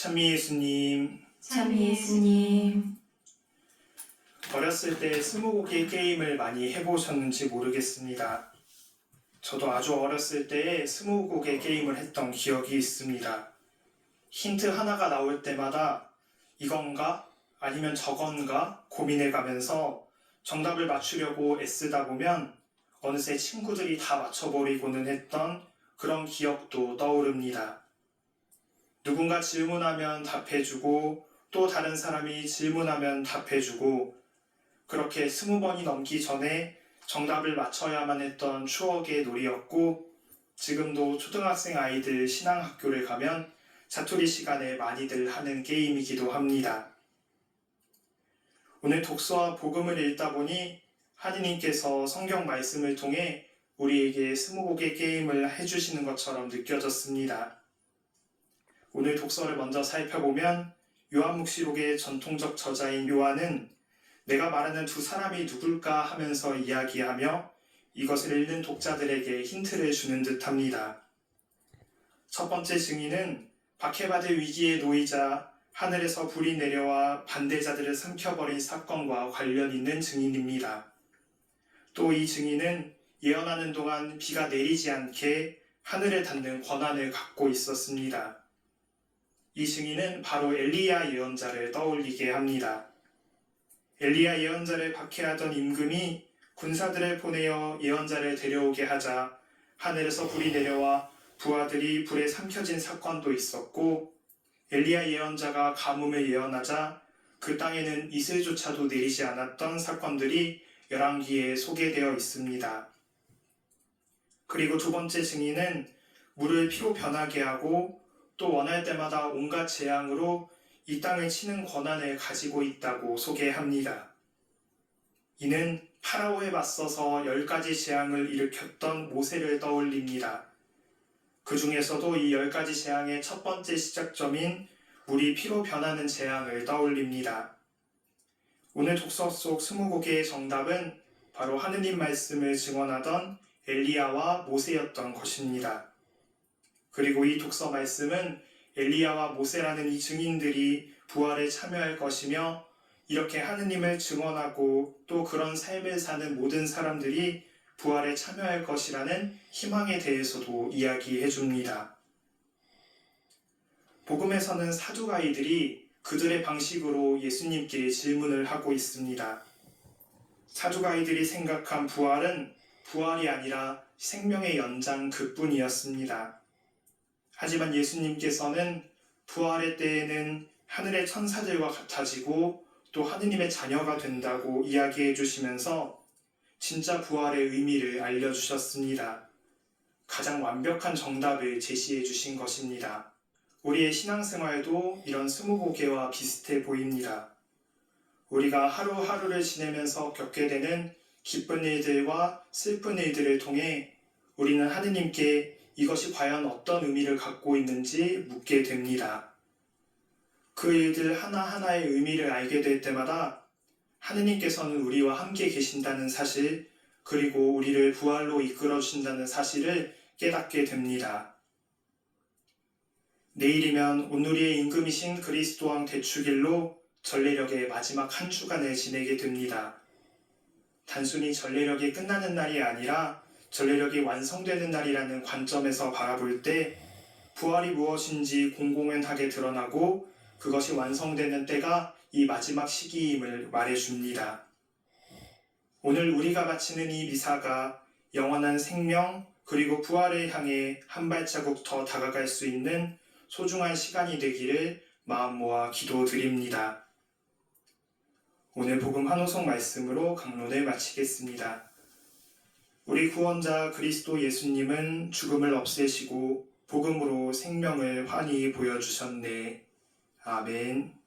찬미 예수님, 참 예수님, 어렸을 때 스무고개 게임을 많이 해보셨는지 모르겠습니다. 저도 아주 어렸을 때에 스무고개 게임을 했던 기억이 있습니다. 힌트 하나가 나올 때마다 이건가? 아니면 저건가? 고민해 가면서 정답을 맞추려고 애쓰다 보면 어느새 친구들이 다 맞춰버리고는 했던 그런 기억도 떠오릅니다. 누군가 질문하면 답해주고 또 다른 사람이 질문하면 답해주고 그렇게 스무 번이 넘기 전에 정답을 맞춰야만 했던 추억의 놀이였고 지금도 초등학생 아이들 신앙학교를 가면 자투리 시간에 많이들 하는 게임이기도 합니다. 오늘 독서와 복음을 읽다 보니 하느님께서 성경 말씀을 통해 우리에게 스무고개 게임을 해주시는 것처럼 느껴졌습니다. 오늘 독서를 먼저 살펴보면 요한묵시록의 전통적 저자인 요한은 내가 말하는 두 사람이 누굴까 하면서 이야기하며 이것을 읽는 독자들에게 힌트를 주는 듯 합니다. 첫 번째 증인은 박해받을 위기에 놓이자 하늘에서 불이 내려와 반대자들을 삼켜버린 사건과 관련 있는 증인입니다. 또 이 증인은 예언하는 동안 비가 내리지 않게 하늘에 닿는 권한을 갖고 있었습니다. 이 증인은 바로 엘리야 예언자를 떠올리게 합니다. 엘리야 예언자를 박해하던 임금이 군사들을 보내어 예언자를 데려오게 하자 하늘에서 불이 내려와 부하들이 불에 삼켜진 사건도 있었고 엘리야 예언자가 가뭄을 예언하자 그 땅에는 이슬조차도 내리지 않았던 사건들이 열왕기에 소개되어 있습니다. 그리고 두 번째 증인은 물을 피로 변하게 하고 또 원할 때마다 온갖 재앙으로 이 땅을 치는 권한을 가지고 있다고 소개합니다. 이는 파라오에 맞서서 열 가지 재앙을 일으켰던 모세를 떠올립니다. 그 중에서도 이 열 가지 재앙의 첫 번째 시작점인 물이 피로 변하는 재앙을 떠올립니다. 오늘 독서 속 스무 곡의 정답은 바로 하느님 말씀을 증언하던 엘리야와 모세였던 것입니다. 그리고 이 독서 말씀은 엘리야와 모세라는 이 증인들이 부활에 참여할 것이며 이렇게 하느님을 증언하고 또 그런 삶을 사는 모든 사람들이 부활에 참여할 것이라는 희망에 대해서도 이야기해 줍니다. 복음에서는 사두가이들이 그들의 방식으로 예수님께 질문을 하고 있습니다. 사두가이들이 생각한 부활은 부활이 아니라 생명의 연장 그뿐이었습니다. 하지만 예수님께서는 부활의 때에는 하늘의 천사들과 같아지고 또 하느님의 자녀가 된다고 이야기해 주시면서 진짜 부활의 의미를 알려주셨습니다. 가장 완벽한 정답을 제시해 주신 것입니다. 우리의 신앙생활도 이런 스무고개와 비슷해 보입니다. 우리가 하루하루를 지내면서 겪게 되는 기쁜 일들과 슬픈 일들을 통해 우리는 하느님께 이것이 과연 어떤 의미를 갖고 있는지 묻게 됩니다. 그 일들 하나하나의 의미를 알게 될 때마다 하느님께서는 우리와 함께 계신다는 사실, 그리고 우리를 부활로 이끌어 주신다는 사실을 깨닫게 됩니다. 내일이면 오늘의 임금이신 그리스도 왕 대축일로 전례력의 마지막 한 주간을 지내게 됩니다. 단순히 전례력이 끝나는 날이 아니라 전례력이 완성되는 날이라는 관점에서 바라볼 때 부활이 무엇인지 공공연하게 드러나고 그것이 완성되는 때가 이 마지막 시기임을 말해줍니다. 오늘 우리가 바치는 이 미사가 영원한 생명 그리고 부활을 향해 한 발자국 더 다가갈 수 있는 소중한 시간이 되기를 마음 모아 기도드립니다. 오늘 복음 한호성 말씀으로 강론을 마치겠습니다. 우리 구원자 그리스도 예수님은 죽음을 없애시고 복음으로 생명을 환히 보여주셨네. 아멘.